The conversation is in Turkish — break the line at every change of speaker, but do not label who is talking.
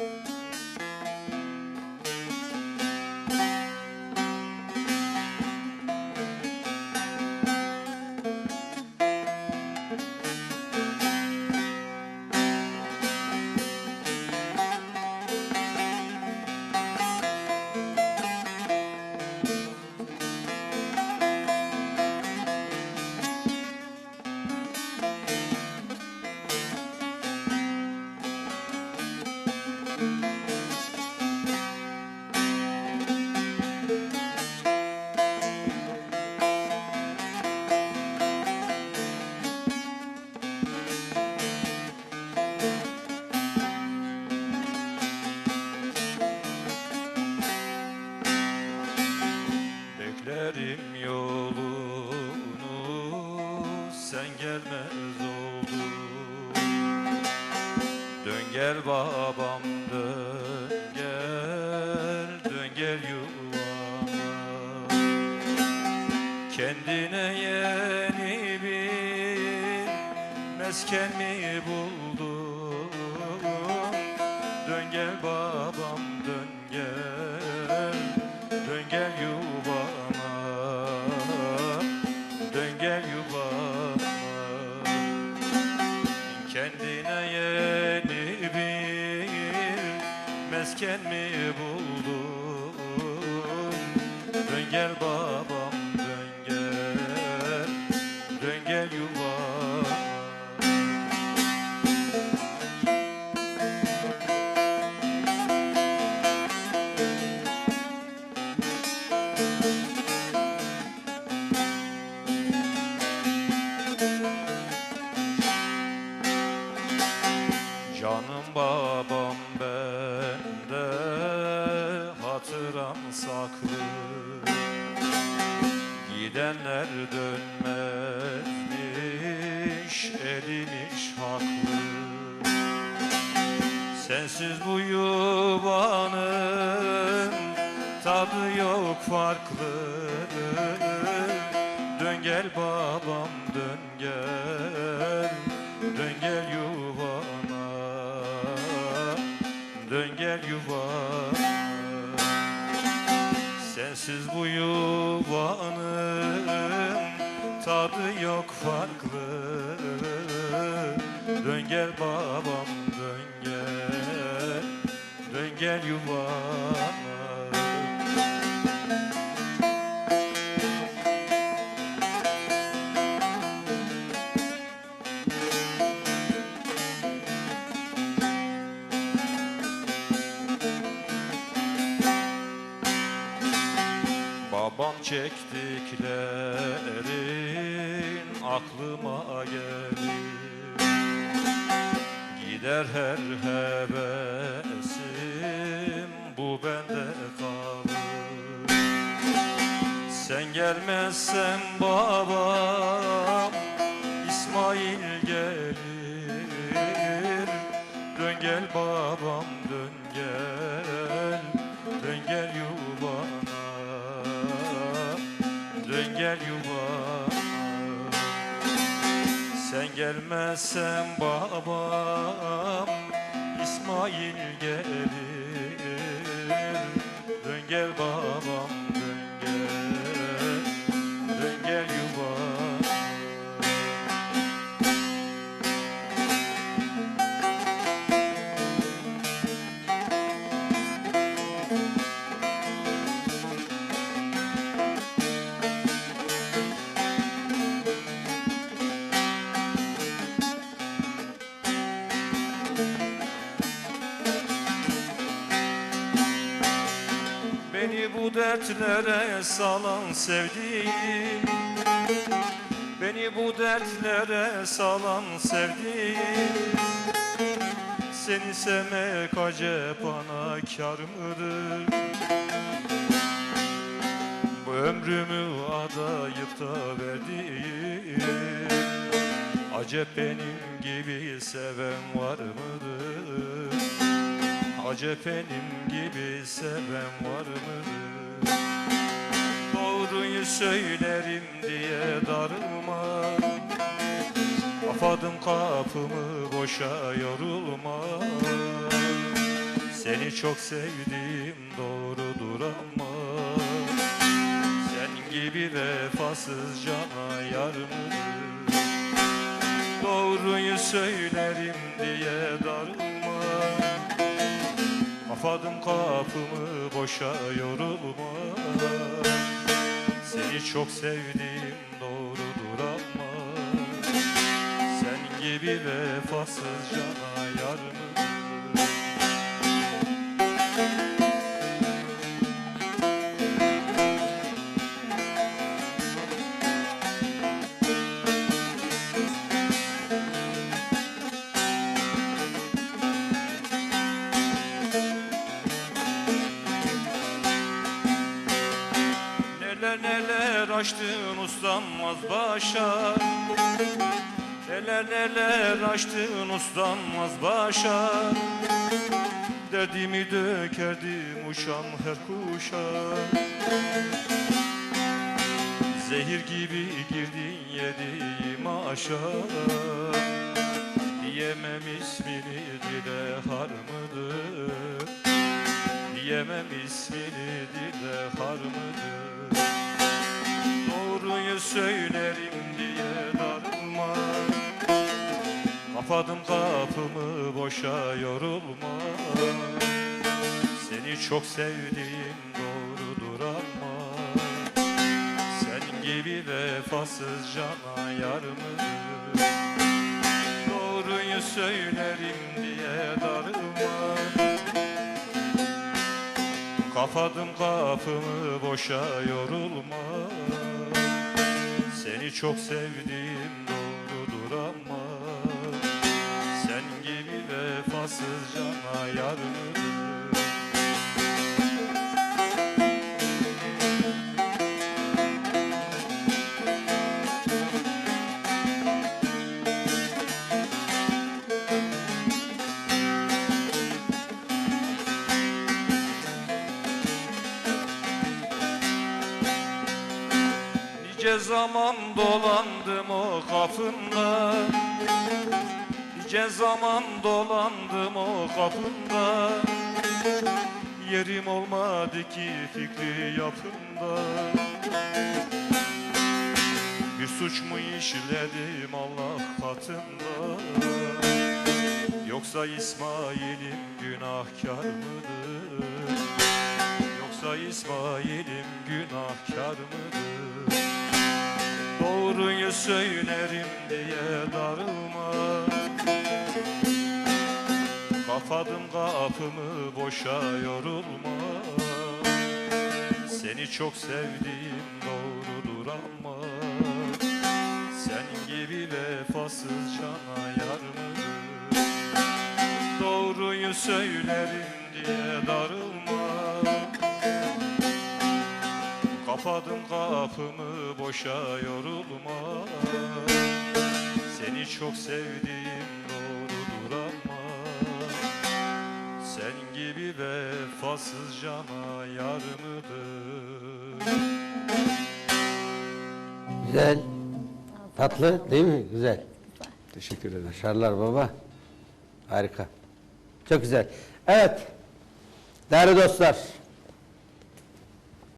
thank you Beklerim yolunu sen gelmez oldun. Dön gel babam dön gel dön gel yuvama. Kendine yeni bir mesken mi buldun? Dön gel babam Sensiz bu yuvanın tadı yok farklı. Dön gel babam dön gel. Dön gel yuvana. Dön gel yuvana. Sensiz bu yuvanın tadı yok farklı. Dön gel babam gel yuvana. Babam çektiklerin aklıma gelir Gider her hevesim bu bende kalır. Sen gelmezsen babam İsmail gelir. Dön gel babam dön gel. Dön gel yuvana. Dön gel yuvana. Sen gelmezsen babam İsmail gelir Dön dertlere salan sevdiğim Beni bu dertlere salan sevdiğim. Seni sevmek acep ana kar mıdır? Bu ömrümü adayıp da verdiğim Acep benim gibi seven var mıdır? Acep benim gibi seven var mıdır Doğruyu söylerim diye darılma. Kapadım kapımı boşa yorulma. Seni çok sevdim doğrudur ama Sen gibi vefasız cana yar mıdır Doğruyu söylerim diye darılma. Kapadım kapımı boşa yorulma Seni çok sevdim doğrudur ama Sen gibi vefasız cana Neler neler açtın ustam az başa? Neler neler açtın ustam az başa? Derdimi dökerdim uşam her kuşa. Zehir gibi girdin yediğim aşa. Diyemem ismini dile har mıdır? Diyemem ismini dile har mıdır Kapadım kapımı boşa yorulma. Seni çok sevdiğim doğrudur ama. Sen gibi vefasız cana yar mıdır Doğruyu söylerim diye darılma. Kapadım kapımı boşa yorulma. Seni çok sevdiğim doğrudur ama vefasız cana yar mıdır Nice zaman dolandım o kapında Nice zaman dolandım o kapında. Yerim olmadı ki fikri yapımda. Bir suç mu işledim Allah katında? Yoksa İsmail'im günahkar mıdır? Yoksa İsmail'im günahkar mıdır? Doğruyu söylerim diye darılma Kapadım kapımı boşa yorulma. Seni çok sevdiğim doğrudur ama. Sen gibi vefasız cana yar Doğruyu söylerim diye darılma. Kapadım kapımı boşa yorulma. Seni çok sevdiğim vefasız cana yar mıdır
Güzel. Tatlı değil mi? Güzel.
Teşekkür ederim.
Başarılar baba. Harika. Çok güzel. Evet. Değerli dostlar.